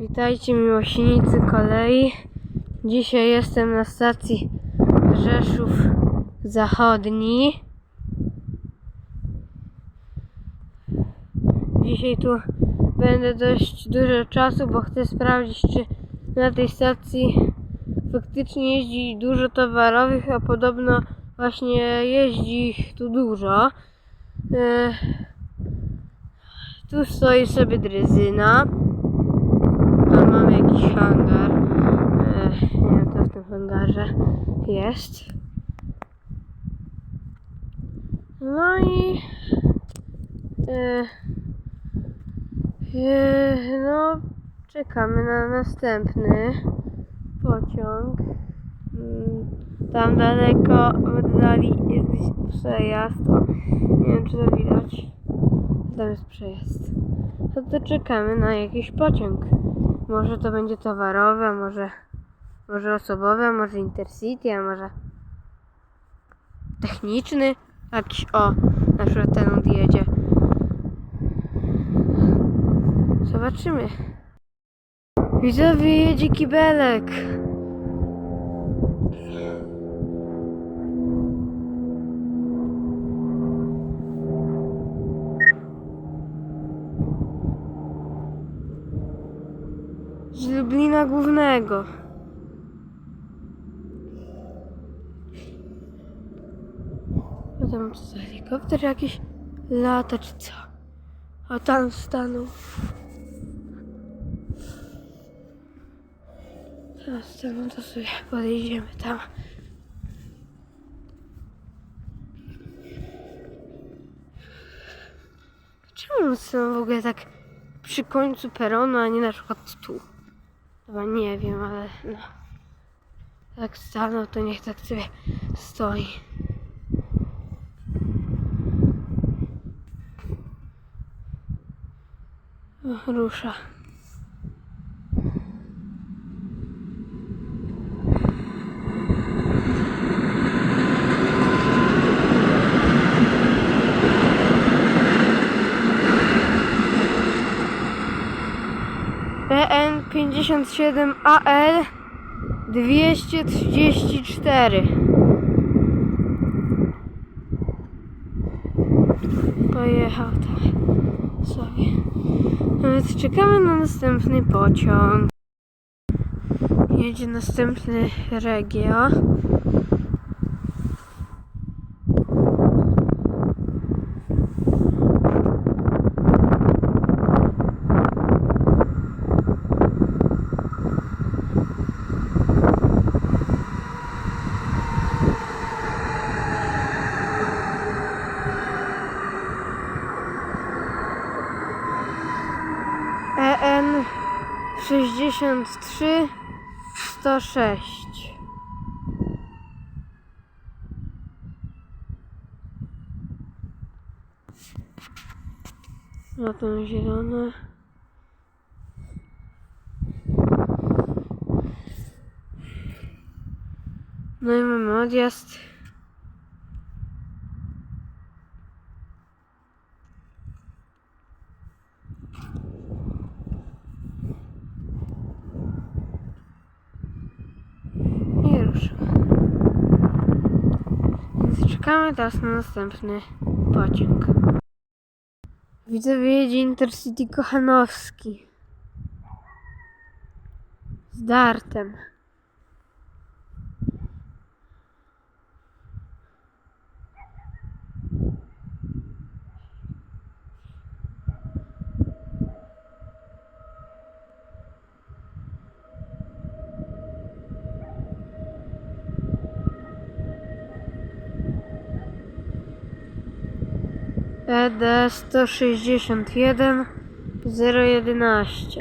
Witajcie miłośnicy kolei. Dzisiaj jestem na stacji Rzeszów Zachodni. Dzisiaj tu będę dość dużo czasu, bo chcę sprawdzić, czy na tej stacji faktycznie jeździ dużo towarowych, a podobno właśnie jeździ ich tu dużo. E, Tu stoi sobie dryzyna. Tam mamy jakiś hangar. Nie wiem co w tym hangarze jest. No i no czekamy na następny pociąg. Mm, Tam daleko oddali jest przejazd. O, nie wiem czy to widać. Tam jest przejazd. No to czekamy na jakiś pociąg. Może to będzie towarowy, a może, może osobowy, a może intercity, a może techniczny. Jakiś, o, na przykład ten odjedzie. Zobaczymy. Widzowie, jedzie kibelek. Lublina Głównego. A tam co, helikopter jakiś lata czy co? A tam stanął. Tam to sobie podejdziemy tam. Czemu są w ogóle tak przy końcu peronu, a nie na przykład tu? Chyba nie wiem, ale no. Jak stanął, to niech tak sobie stoi. Rusza. 57 AL 234 Pojechał tam sobie. Więc czekamy na następny pociąg. Jedzie następny regio. 63 106 No to zielone. No i mamy odjazd. I ruszymy. Więc czekamy teraz na następny pociąg. Widzę, jedzie Intercity Kochanowski. Z dartem. ED 161 011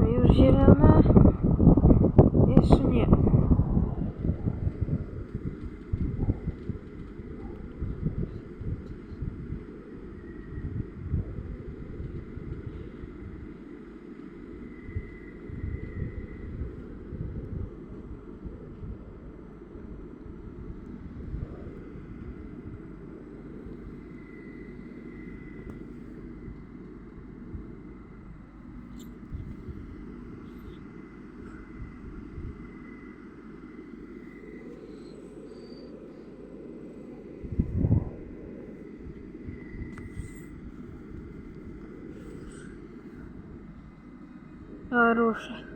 No już zielone? Jeszcze nie. O, ruszę.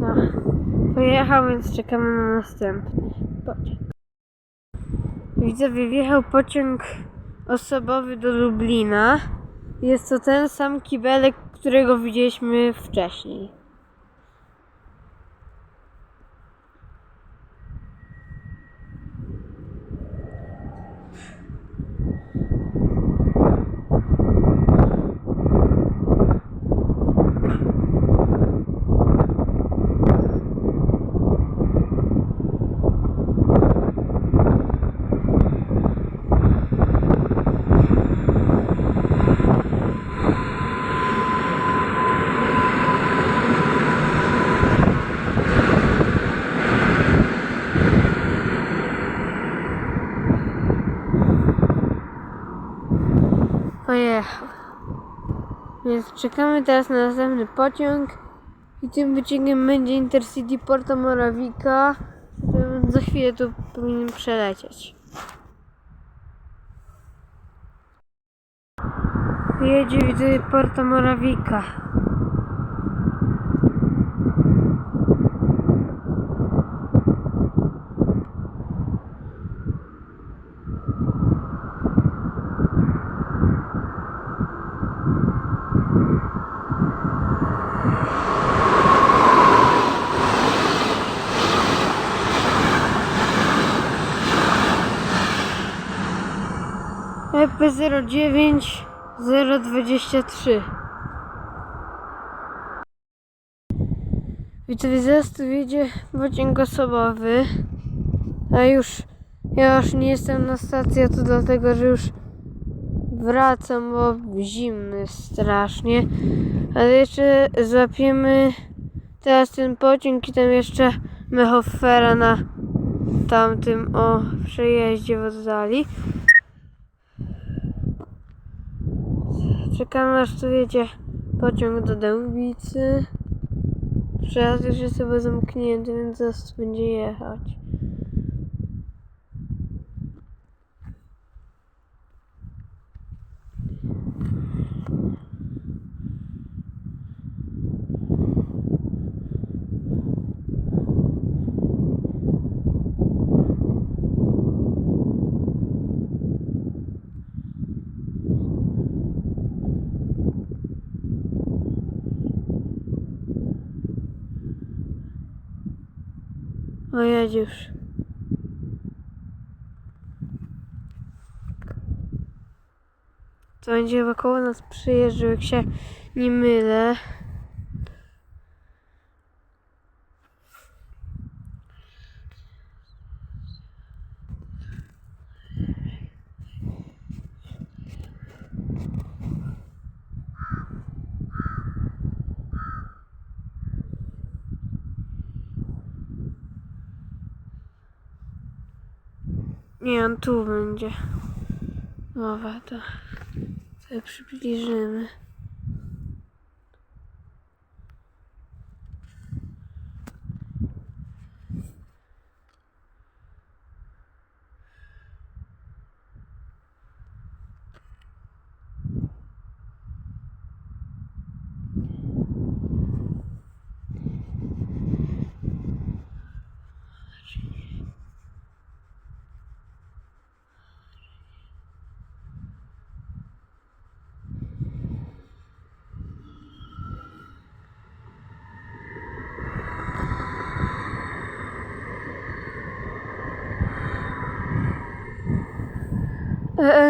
No, więc czekamy na następny pociąg. Widzowie, wjechał pociąg osobowy do Lublina. Jest to ten sam kibelek, którego widzieliśmy wcześniej. Pojechał. Więc czekamy teraz na następny pociąg. I tym pociągiem będzie Intercity Porto Morawica. Za chwilę tu powinien przelecieć. Jedzie widzę Porto Morawica. EP09 023 Widzowie, zaraz tu jedzie pociąg osobowy. A już, ja już nie jestem na stacji, a to dlatego, że już wracam, bo jest strasznie. Ale jeszcze złapiemy teraz ten pociąg i tam jeszcze mechofera na tamtym o przejeździe w oddali. Czekamy aż tu jedzie pociąg do Dębicy. Przejazd już jest chyba zamknięty, więc zaraz będzie jechać. Już. To będzie chyba koło nas przyjeżdżał, jak się nie mylę. Nie, on tu będzie. Mowa to sobie przybliżymy.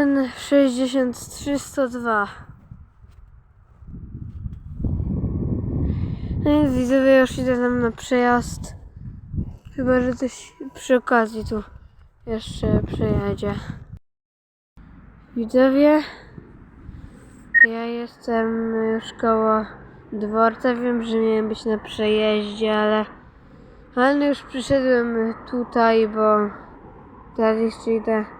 EN 63102 No więc widzowie już idę tam na przejazd. Chyba, że coś przy okazji tu jeszcze przejedzie. Widzowie, ja jestem już koło dworca. Wiem, że miałem być na przejeździe, ale, ale już przyszedłem tutaj, bo teraz jeszcze idę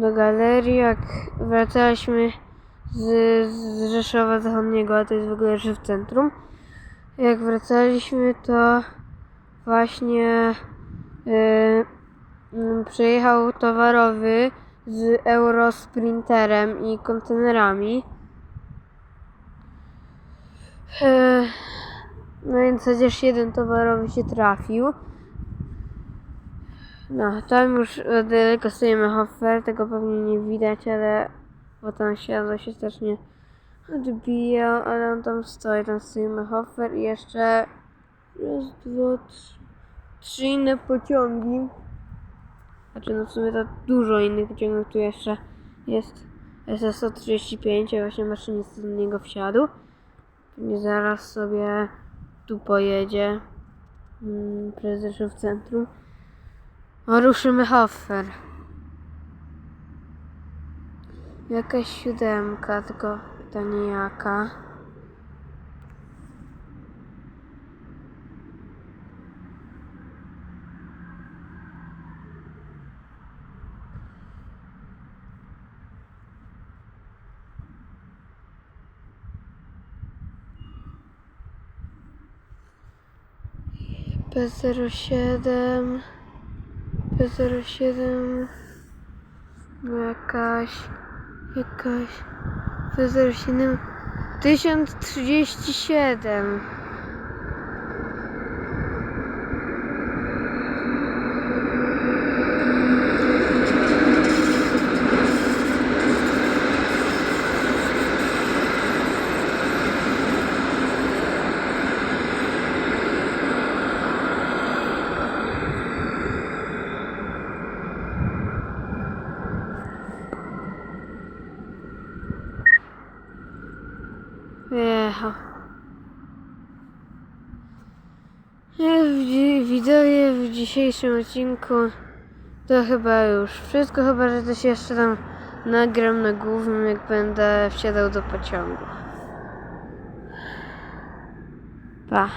do galerii. Jak wracaliśmy z, z Rzeszowa Zachodniego, a to jest w ogóle w centrum. Jak wracaliśmy, to właśnie yy, mm, przyjechał towarowy z Eurosprinterem i kontenerami. E, No więc chociaż jeden towarowy się trafił. No, tam już daleko stoi Mehofer, tego pewnie nie widać, ale bo tam światło się strasznie odbija, ale on tam stoi, tam stoi Mehofer i jeszcze raz, dwa, trzy, trzy inne pociągi. Znaczy no w sumie to dużo innych pociągów tu jeszcze jest. SS-135, a właśnie maszynista do niego wsiadł. Pewnie zaraz sobie tu pojedzie. Mm, prezes w centrum. Ruszymy Hoffer. Jakaś siódemka, tylko pytanie jaka. P07 P07 no jakaś jakaś P07 1037 W dzi- Widzowie w dzisiejszym odcinku to chyba już wszystko, chyba że coś jeszcze tam nagram na głównym, jak będę wsiadał do pociągu. Pa.